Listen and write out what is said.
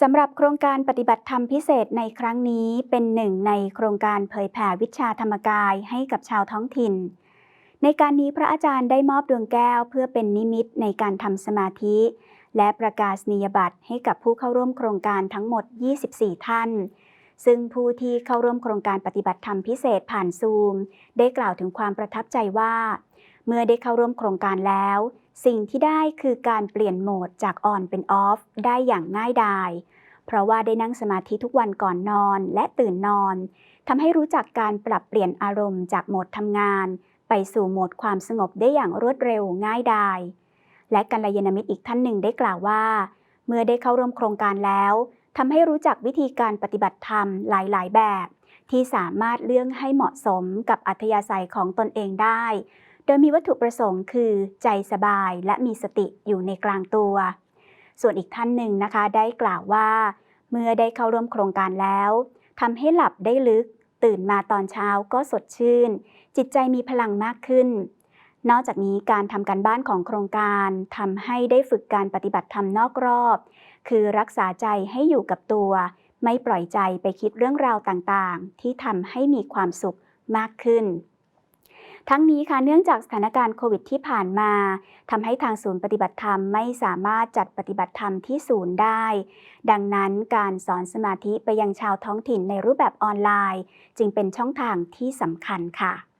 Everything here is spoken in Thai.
สำหรับโครงการปฏิบัติธรรมพิเศษในครั้งนี้เป็นหนึ่งในโครงการเผยแผ่วิชาธรรมกายให้กับชาวท้องถิ่น ในการนี้พระอาจารย์ได้มอบดวงแก้วเพื่อเป็นนิมิตในการทำสมาธิ และประกาศนียบัตรให้กับผู้เข้าร่วมโครงการทั้งหมด 24 ท่าน ซึ่งผู้ที่เข้าร่วมโครงการปฏิบัติธรรมพิเศษผ่านซูม ได้กล่าวถึงความประทับใจว่า เมื่อได้เข้าร่วมโครงการแล้ว สิ่งที่ได้คือการเปลี่ยนโหมดจากออนเป็นออฟได้อย่างง่ายดาย เพราะว่าได้นั่งสมาธิทุกวันก่อนนอนและตื่นนอนทำให้รู้จักการปรับเปลี่ยนอารมณ์จากโหมดทำงาน ไปสู่โหมดความสงบได้อย่างรวดเร็วง่ายดาย และกัลยาณมิตรอีกท่านหนึ่งได้กล่าวว่า เมื่อได้เข้าร่วมโครงการแล้วทำให้รู้จักวิธีการปฏิบัติธรรมหลาย ๆ แบบ ที่สามารถเลือกให้เหมาะสมกับอัธยาศัยของตนเองได้ โดยมีวัตถุประสงค์คือใจสบายและมีสติอยู่ในกลางตัว ส่วนอีกท่านหนึ่งนะคะได้กล่าวว่า เมื่อได้เข้าร่วมโครงการแล้วทำให้หลับได้ลึก ตื่นมาตอนเช้าก็สดชื่น จิตใจมีพลังมากขึ้น นอกจากนี้การทำการบ้านของโครงการทำให้ได้ฝึกการปฏิบัติธรรมนอกรอบ คือรักษาใจให้อยู่กับตัว ไม่ปล่อยใจไปคิดเรื่องราวต่างๆ ที่ทำให้มีความสุขมากขึ้น ทั้งนี้ค่ะเนื่องจากสถานการณ์โควิดที่ผ่านมาทำให้ทางศูนย์ปฏิบัติธรรมไม่สามารถจัดปฏิบัติธรรมที่ศูนย์ได้ ดังนั้นการสอนสมาธิไปยังชาวท้องถิ่นในรูปแบบออนไลน์ จึงเป็นช่องทางที่สำคัญค่ะ